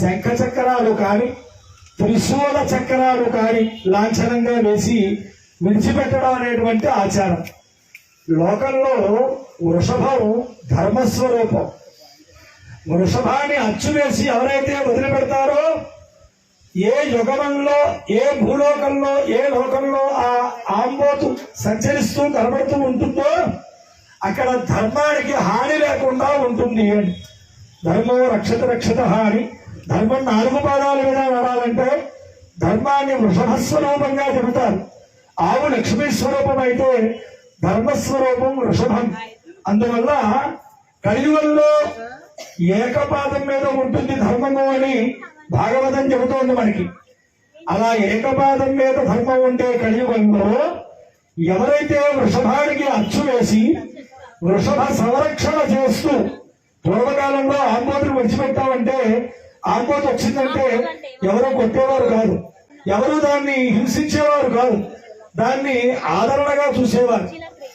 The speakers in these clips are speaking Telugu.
శంఖ చక్రాలు కానీ త్రిశూల చక్రాలు కానీ లాంఛనంగా వేసి విడిచిపెట్టడం అనేటువంటి ఆచారం. లోకంలో వృషభం ధర్మస్వరూపం. వృషభాన్ని అచ్చు వేసి ఎవరైతే వదిలిపెడతారో ఏ యుగమంలో ఏ భూలోకంలో ఏ లోకంలో ఆ ఆంబోతు సంచరిస్తూ కనబడుతూ ఉంటుందో అక్కడ ధర్మానికి హాని లేకుండా ఉంటుంది అని. ధర్మం రక్షత రక్షత అని ధర్మం నాలుగు పాదాల మీద నడాలంటే ధర్మాన్ని వృషభ స్వరూపంగా చెబుతారు. ఆవు లక్ష్మీ స్వరూపం అయితే ధర్మస్వరూపం వృషభం. అందువల్ల కలియుగంలో ఏకపాదం మీద ఉంటుంది ధర్మము అని భాగవతం చెబుతోంది మనకి. అలా ఏకపాదం మీద ధర్మం ఉంటే కలియుగంలో ఎవరైతే వృషభానికి అచ్చు వేసి వృషభ సంరక్షణ చేస్తూ పూర్వకాలంలో ఆంబోతులు విడిచిపెట్టామంటే ఆంబోతు వచ్చిందంటే ఎవరో కొట్టేవారు కాదు. ఎవరు దాన్ని హింసించేవారు కాదు. దాన్ని ఆదరణగా చూసేవారు.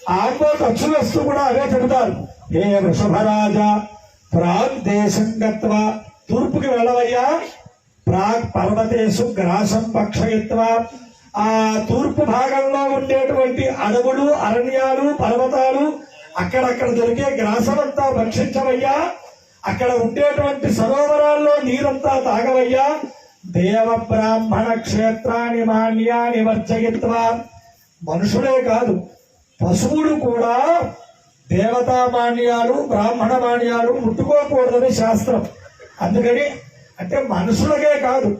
ఆంబోతు అచ్చు వేస్తూ కూడా అవే చెబుతారు ఏ వృషభరాజా ప్రాగ్ దేశం గత్వ తూర్పుకి వెళ్ళవయ్యా. ప్రాగ్ పర్వతేశు గ్రాసం భక్షయిత్వ. ఆ తూర్పు భాగంలో ఉండేటువంటి అడవులు అరణ్యాలు పర్వతాలు అక్కడక్కడ దొరికే గ్రాసమంతా భక్షించవయ్యా. అక్కడ ఉండేటువంటి సరోవరాల్లో నీరంతా తాగవయ్యా. దేవ బ్రాహ్మణ క్షేత్రాన్ని మాన్యాన్ని వర్జయిత్వ మనుషులే కాదు పశువులు కూడా దేవతా మాన్యాలు బ్రాహ్మణ మాన్యాలు ముట్టుకోకూడదని శాస్త్రం. అందుకని అంటే మనుషులకే కాదు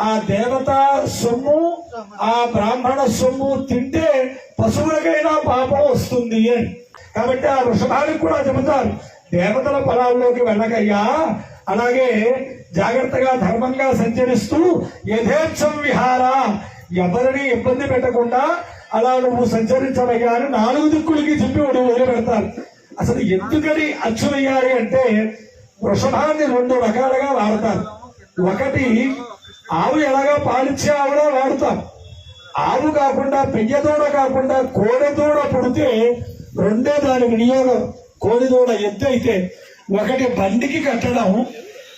ఆ దేవత సొమ్ము ఆ బ్రాహ్మణ సొమ్ము తింటే పశువులకైనా పాపం వస్తుంది అని. కాబట్టి ఆ వృషభానికి కూడా చెబుతారు దేవతల పొలాల్లోకి వెళ్ళకయ్యా. అలాగే జాగ్రత్తగా ధర్మంగా సంచరిస్తూ యథేచ్ఛం విహార. ఎవరిని ఇబ్బంది పెట్టకుండా అలా నువ్వు సంచరించవయ్యా అని నాలుగు దిక్కులకి చెప్పి వాడు వదిలిపెడతారు. అసలు ఎందుకని అచ్చులయ్యాలి అంటే వృషభాన్ని రెండు రకాలుగా వాడతారు. ఒకటి ఆవు ఎలాగా పాలిచ్చే ఆవులో వాడతాం. ఆవు కాకుండా పెయ్యదూడ కాకుండా కోడెదూడ పుడితే రెండో దాని వినియోగం. కోడిదూడ ఎద్దు అయితే ఒకటి బండికి కట్టడం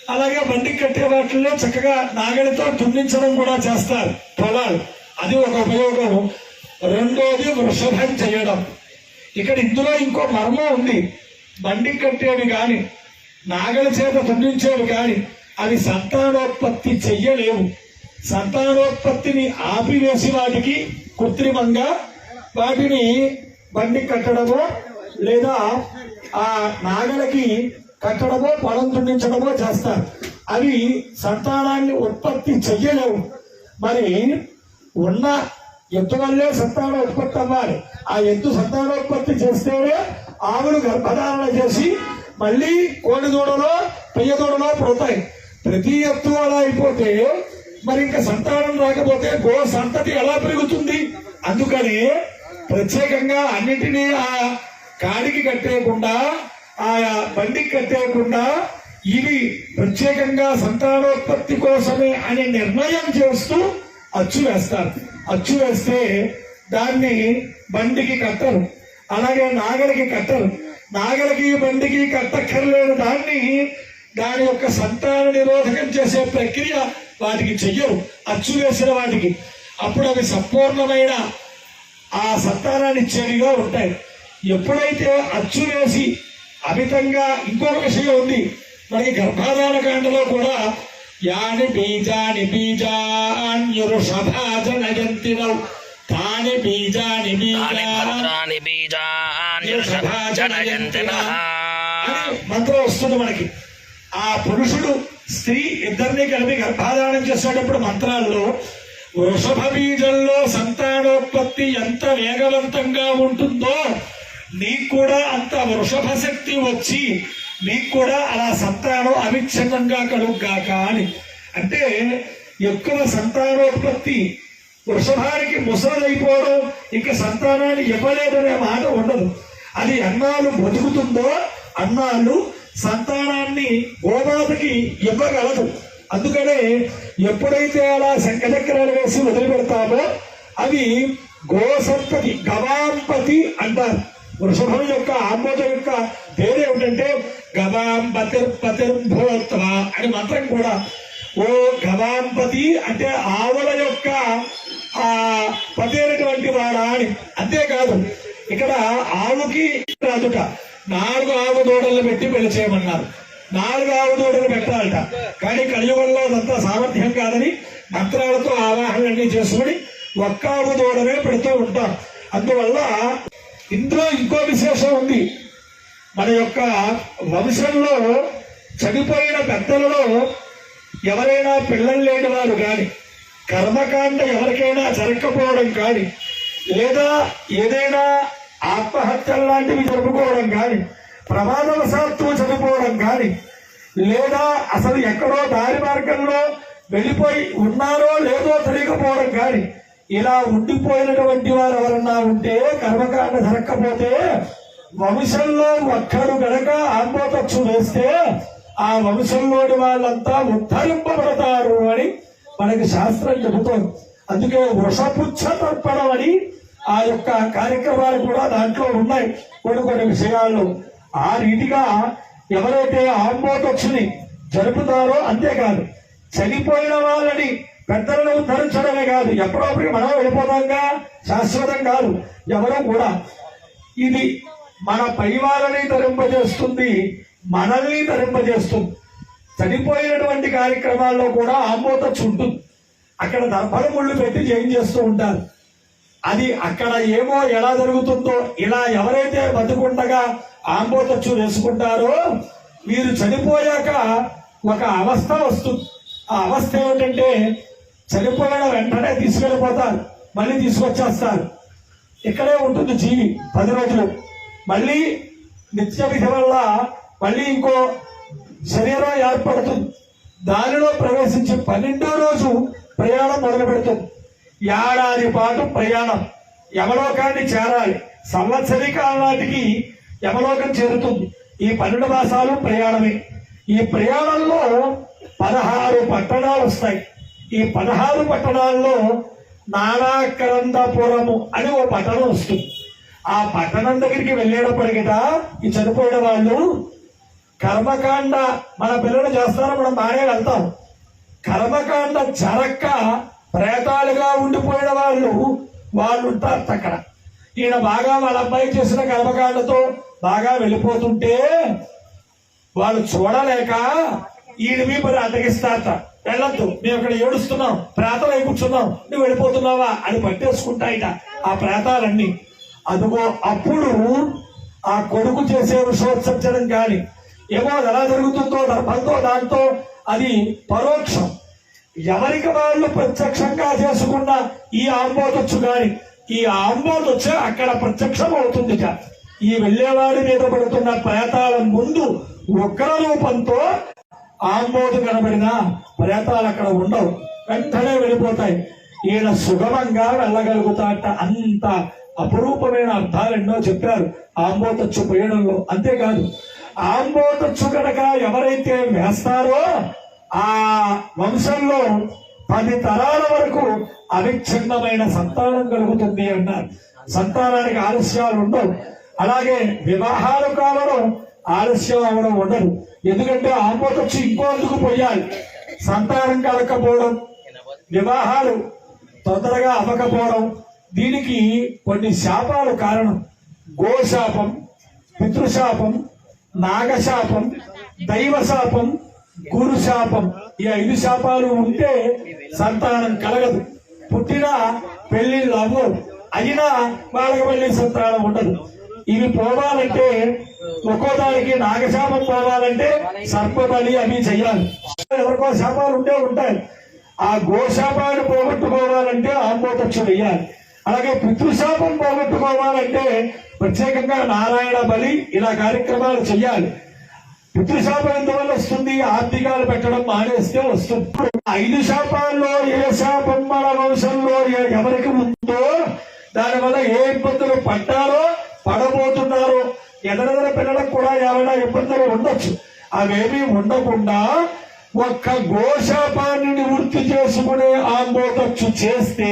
అలాగే బండికి కట్టే వాటిల్లో చక్కగా నాగలితో దున్నించడం కూడా చేస్తారు పొలాలు. అది ఒక ఉపయోగం. రెండోది వృషభం చేయడం. ఇక్కడ ఇందులో ఇంకో మర్మం ఉంది. బండికి కట్టేవి కానీ నాగలి చేత దున్నించేవి కానీ అవి సంతానోత్పత్తి చెయ్యలేవు. సంతానోత్పత్తిని ఆపివేసి వాటికి కృత్రిమంగా వాటిని బండి కట్టడమో లేదా ఆ నాగలకి కట్టడమో పొలం దున్నించడమో చేస్తారు. అవి సంతానాన్ని ఉత్పత్తి చెయ్యలేవు. మరి ఉన్న ఎత్తు వల్లే సంతాన ఉత్పత్తి అవ్వాలి. ఆ ఎద్దు సంతానోత్పత్తి చేస్తేనే ఆవులు గర్భధారణ చేసి మళ్ళీ కోడి దూడలో పెయ్య దూడలో పుడతాయి. ప్రతి ఎత్తు అలా అయిపోతే మరి ఇంకా సంతానం రాకపోతే గో సంతతి ఎలా పెరుగుతుంది? అందుకని ప్రత్యేకంగా అన్నిటినీ ఆ కాడికి కట్టేయకుండా ఆ బండికి కట్టేయకుండా ఇవి ప్రత్యేకంగా సంతానోత్పత్తి కోసమే అనే నిర్ణయం చేస్తూ అచ్చు వేస్తారు. అచ్చు వేస్తే దాన్ని బండికి కట్టరు. అలాగే నాగలికి కట్టరు. నాగలికి బండికి కట్టక్కర్లేని దాన్ని దాని యొక్క సంతాన నిరోధకం చేసే ప్రక్రియ వాటికి చెయ్యరు. అచ్చు వేసిన వాటికి. అప్పుడు అవి సంపూర్ణమైన ఆ సంతానాన్ని ఇచ్చేవిగా ఉంటాయి. ఎప్పుడైతే అచ్చు వేసి అమితంగా ఇంకొక విషయం ఉంది మనకి గర్భాధాన కాండలో కూడా యాని బీజాని బీజాన్యురుషభాజనయంతినౌ తాని బీజాని బీజాన్ అని మంత్రం వస్తుంది మనకి. ఆ పురుషుడు స్త్రీ ఇద్దరిని కలిపి గర్భాధానం చేసేటప్పుడు మంత్రాల్లో వృషభ బీజంలో శక్తి ఎంత వేగవంతంగా ఉంటుందో నీకు కూడా అంత వృషభ శక్తి వచ్చి నీకు కూడా అలా సంతానం అవిచ్ఛిన్నంగా కలుగుగాక అని. అంటే ఎక్కువ సంతానోత్పత్తి వృషభానికి ముసలైపోవడం ఇంకా సంతానాన్ని ఇవ్వలేదనే మాట ఉండదు. అది అన్నాలు బతుకుతుందో అన్నాలు సంతానాన్ని గోమాతకి ఇవ్వగలదు. అందుకనే ఎప్పుడైతే అలా శంఖచక్రాలు వేసి వదిలిపెడతామో అవి గోసంపతి గవాంపతి అంటారు. వృషభం యొక్క ఆమోదం యొక్క పేరు ఏమిటంటే గవాంపతిర్పతిర్భూత్వ అని మంత్రం కూడా. ఓ గవాంపతి అంటే ఆవుల యొక్క ఆ పతి వాడా అని. అంతేకాదు ఇక్కడ ఆవుకి రాదుట. నాలుగు ఆవు దూడలు పెట్టి పెళ్ళి చేయమన్నారు. నాలుగు ఆవు దూడలు పెట్టాలట. కానీ కలియుగంలో అదంతా సామర్థ్యం కాదని మంత్రాలతో ఆవాహనలన్నీ చేసుకుని ఒక్క ఆవు దూడనే పెడుతూ ఉంటాం అందువల్ల ఇందులో ఇంకో విశేషం ఉంది. మన యొక్క వంశంలో చనిపోయిన పెద్దలలో ఎవరైనా పిల్లలు లేని వారు కానీ కర్మకాండ ఎవరికైనా జరగకపోవడం కానీ లేదా ఏదైనా ఆత్మహత్యలు లాంటివి జరుపుకోవడం కానీ ప్రమాదవశాత్తు చనిపోవడం కానీ లేదా అసలు ఎక్కడో దారి మార్గంలో వెళ్ళిపోయి ఉన్నారో లేదో తెలియకపోవడం కానీ ఇలా ఉండిపోయినటువంటి వారు ఎవరన్నా ఉంటే కర్మకాండ జరగకపోతే వంశంలో ఒక్కడు గనక ఆంబోతచ్చు వేస్తే ఆ వంశంలోని వాళ్ళంతా ఉద్ధరింపబడతారు అని మనకి శాస్త్రం చెబుతోంది. అందుకే వృషపుచ్చ తర్పణం అని ఆ యొక్క కార్యక్రమాలు కూడా దాంట్లో ఉన్నాయి. కొన్ని కొన్ని విషయాలు ఆ రీతిగా ఎవరైతే ఆంబోతక్షుని జరుపుతారో అంతేకాదు. చనిపోయిన వాళ్ళని పెద్దలను ఉద్ధరించడం కాదు ఎప్పుడప్పుడు మనం వెళ్ళిపోతాంగా శాశ్వతం కాదు ఎవరో కూడా. ఇది మన పైవాలని ధరింపజేస్తుంది మనల్ని ధరింపజేస్తుంది చనిపోయినటువంటి కార్యక్రమాల్లో కూడా ఆంబోతచ్చు ఉంటుంది అక్కడ దర్భల ముళ్ళు పెట్టి జైన్ చేస్తూ ఉంటారు. అది అక్కడ ఏమో ఎలా జరుగుతుందో ఇలా ఎవరైతే బతుకుండగా ఆంబోతచ్చు వేసుకుంటారో మీరు చనిపోయాక ఒక అవస్థ వస్తుంది ఆ అవస్థ ఏమిటంటే చనిపోయాడు వెంటనే తీసుకెళ్ళిపోతారు. మళ్ళీ తీసుకొచ్చేస్తారు. ఇక్కడే ఉంటుంది జీవి పది రోజులు. మళ్ళీ నిత్య విధి వల్ల మళ్ళీ ఇంకో శరీరం ఏర్పడుతుంది. దానిలో ప్రవేశించి పన్నెండో రోజు ప్రయాణం మొదలు పెడుతుంది ఏడాది పాటు ప్రయాణం. యమలోకాన్ని చేరాలి. సంవత్సరికాల నాటికి యమలోకం చేరుతుంది. ఈ పన్నెండు మాసాలు ప్రయాణమే. ఈ ప్రయాణంలో పదహారు పట్టణాలు వస్తాయి. ఈ పదహారు పట్టణాల్లో నారాకరందపురము అని ఓ పట్టణం వస్తుంది. ఆ పట్టణం దగ్గరికి వెళ్ళేటప్పటికిట ఈ చనిపోయిన వాళ్ళు కర్మకాండ మన పిల్లలు చేస్తారో మనం బాగానే వెళ్తాం. కర్మకాండ జరక్క ప్రేతాలుగా ఉండిపోయిన వాళ్ళు వాళ్ళు ఉంటారు అక్కడ. ఈయన బాగా వాళ్ళ అబ్బాయి చేసిన కర్మకాండతో బాగా వెళ్ళిపోతుంటే వాళ్ళు చూడలేక ఈయన మీ పని అడ్డగిస్తారట వెళ్ళొద్దు. మేము ఇక్కడ ఏడుస్తున్నాం ప్రేతలు అయి కూర్చున్నాం. నువ్వు వెళ్ళిపోతున్నావా అని పట్టేసుకుంటాయిట ఆ ప్రేతాలన్నీ. అదిగో అప్పుడు ఆ కొడుకు చేసే విషోత్సర్జనం కానీ ఏమో అది ఎలా జరుగుతుందో ధర్మంతో దాంతో అది పరోక్షం. ఎవరికి వాళ్ళు ప్రత్యక్షంగా చేసుకున్న ఈ ఆంబోతొచ్చు కానీ ఈ ఆంబోతొచ్చు అక్కడ ప్రత్యక్షం అవుతుంది ఈ వెళ్ళేవాడి మీద పడుతున్న ప్రేతాల ముందు ఉగ్ర రూపంతో ఆంబోతు కనబడిన ప్రేతాలు అక్కడ ఉండవు. వెంటనే వెళ్ళిపోతాయి. ఈయన సుగమంగా వెళ్ళగలుగుతాట అంత అపురూపమైన అర్థాలు ఎన్నో చెప్పారు. ఆంబోతచ్చు పోయడంలో అంతేకాదు. ఆంబోతచ్చు కనుక ఎవరైతే వేస్తారో ఆ వంశంలో పది తరాల వరకు అవిచ్ఛిన్నమైన సంతానం కలుగుతుంది అన్నారు. సంతానానికి ఆలస్యాలు ఉండవు. అలాగే వివాహాలు కావడం ఆలస్యం అవడం ఉండదు. ఎందుకంటే ఆంబోతొచ్చి ఇంకో అందుకు పోయాలి సంతానం కలకపోవడం వివాహాలు తొందరగా అవ్వకపోవడం దీనికి కొన్ని శాపాలు కారణం. గోశాపం పితృశాపం నాగశాపం దైవశాపం గురు శాపం ఈ ఐదు శాపాలు ఉంటే సంతానం కలగదు. పుట్టిన పెళ్ళిళ్ళు అవ్వవు. అయినా వాళ్ళకి మళ్ళీ సంతానం ఉండదు. ఇవి పోవాలంటే ఒక్కోదానికి నాగశాపం పోవాలంటే సర్పబలి అవి చెయ్యాలి ఎవరికో శాపాలు ఉంటే ఉంటాయి. ఆ గోశాపాన్ని పోగొట్టుకోవాలంటే ఆంబోతక్ష వెయ్యాలి అలాగే పితృశాపం పోగొట్టుకోవాలంటే ప్రత్యేకంగా నారాయణ బలి ఇలా కార్యక్రమాలు చెయ్యాలి పితృశాపం ఎందువల్ల వస్తుంది? ఆర్థికాలు పెట్టడం మానేస్తే వస్తుంది. ఐదు శాపాల్లో ఏ శాపం మన వంశంలో ఎవరికి ఉందో దానివల్ల ఏ ఇబ్బందులు పడ్డారో ఎదరెదర పిల్లలకు కూడా ఏమైనా ఇబ్బందులు ఉండొచ్చు. అవేమీ ఉండకుండా ఒక్క గోశాపాన్ని నివృత్తి చేసుకునే ఆంబోతచ్చు చేస్తే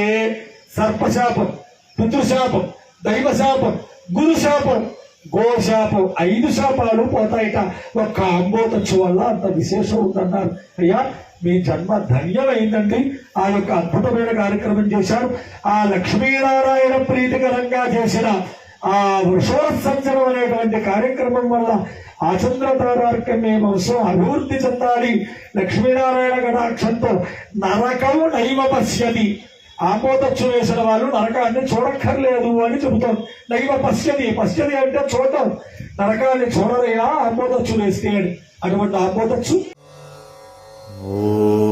సర్పశాపం పితృశాపం దైవశాపం గురుశాపం గోశాపం ఐదు శాపాలు పోతాయిట. ఒక్క అంబోతచ్చు వల్ల అంత విశేషం ఉందన్నారు. అయ్యా మీ జన్మ ధన్యమైందండి. ఆ యొక్క అద్భుతమైన కార్యక్రమం చేశారు. ఆ లక్ష్మీనారాయణ ప్రీతికరంగా చేసిన ఆ వృషోత్సంచనం అనేటువంటి కార్యక్రమం వల్ల ఆచంద్ర తారార్కమే వంశం అభివృద్ధి చెందాలి. లక్ష్మీనారాయణ కటాక్షంతో నరకం నైవ పశ్యతి. ఆపోతచ్చు వేసిన వాళ్ళు నరకాన్ని చూడక్కర్లేదు అని చెబుతాం. నైవ పశ్యతి. పశ్యతి అంటే చూడటం. నరకాన్ని చూడరయ్యా ఆపోతచ్చు వేస్తే అటువంటి ఆపోతచ్చు ఓ